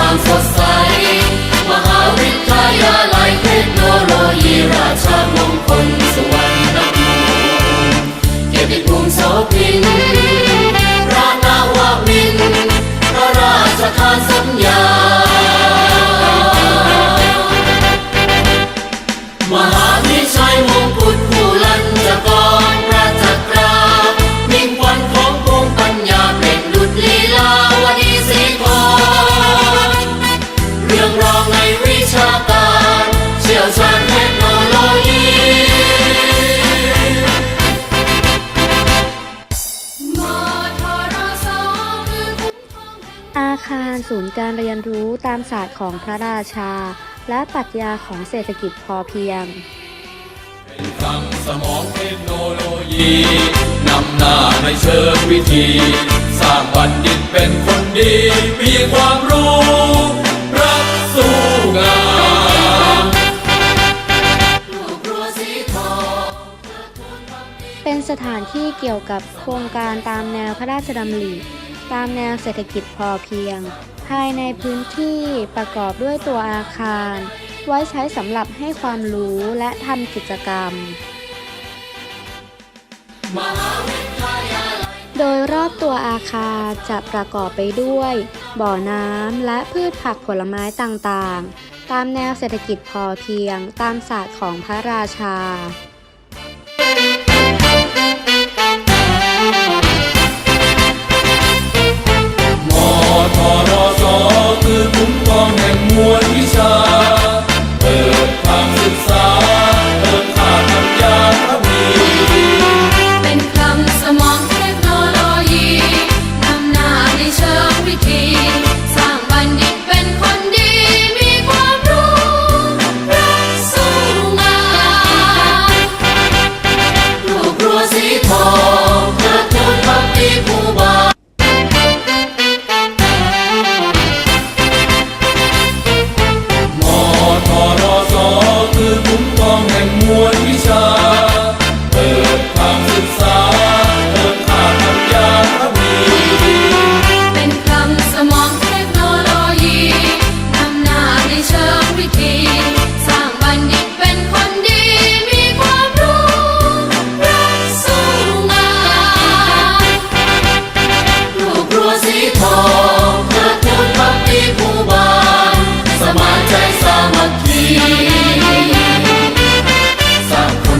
วามสดใส มหาวิทยาลัยเทคโนโลยีราชมงคล ศูนย์การเรียนรู้ตามศาสตร์ของพระราชา และปรัชญาของเศรษฐกิจพอเพียง เป็นคลังสมองเทคโนโลยีนำหน้าในเชิงวิธี สร้างบัณฑิตเป็นคนดี มีความรู้รักสู้งานเป็นสถานที่เกี่ยวกับโครงการตามแนวพระราชดำริ ตามแนวเศรษฐกิจพอเพียง ภายในพื้นที่ประกอบด้วยตัวอาคาร ไว้ใช้สำหรับให้ความรู้และทำกิจกรรม โดยรอบตัวอาคารจะประกอบไปด้วย บ่อน้ำและพืชผักผลไม้ต่างๆ ตามแนวเศรษฐกิจพอเพียงตามศาสตร์ของพระราชา uzito na tunapikubali สีทองเกิดเกิดความดีผู